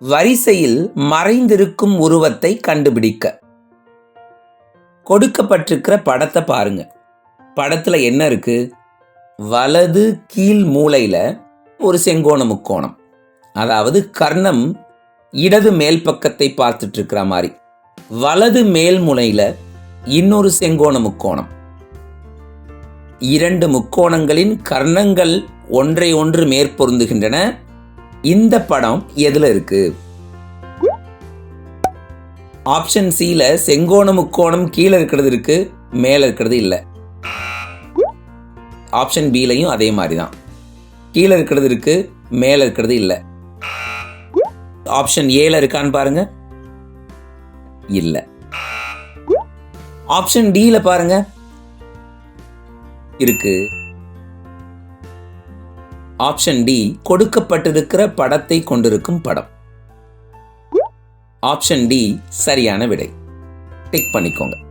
வரிசையில் மறைந்திருக்கும் உருவத்தை கண்டுபிடிக்க. கொடுக்கப்பட்டிருக்கிற படத்தை பாருங்க. படத்துல என்ன இருக்கு? வலது கீழ் மூலையில ஒரு செங்கோண முக்கோணம். அதாவது கர்ணம் இடது மேல் பக்கத்தை பார்த்துட்டு இருக்கிற மாதிரி. வலது மேல் முனையில இன்னொரு செங்கோண முக்கோணம். இரண்டு முக்கோணங்களின் கர்ணங்கள் ஒன்றை ஒன்று மேற்பொருந்துகின்றன. இந்த படம் எதில் இருக்கு? ஆப்ஷன் சில செங்கோண முக்கோணம் கீழே இருக்கிறது இருக்கு மேலே இருக்கிறது இல்லை. ஆப்ஷன் பிலையும் அதே மாதிரி தான் கீழே இருக்கிறது இருக்கு மேலே இருக்கிறது இல்லை. ஆப்ஷன் ஏல இருக்கான்னு பாருங்க. இல்ல. ஆப்ஷன் டியில் பாருங்க. இருக்கு. ஆப்ஷன் டி கொடுக்கப்பட்டிருக்கிற படத்தை கொண்டிருக்கும் படம். ஆப்ஷன் டி சரியான விடை. டிக் பண்ணிக்கோங்க.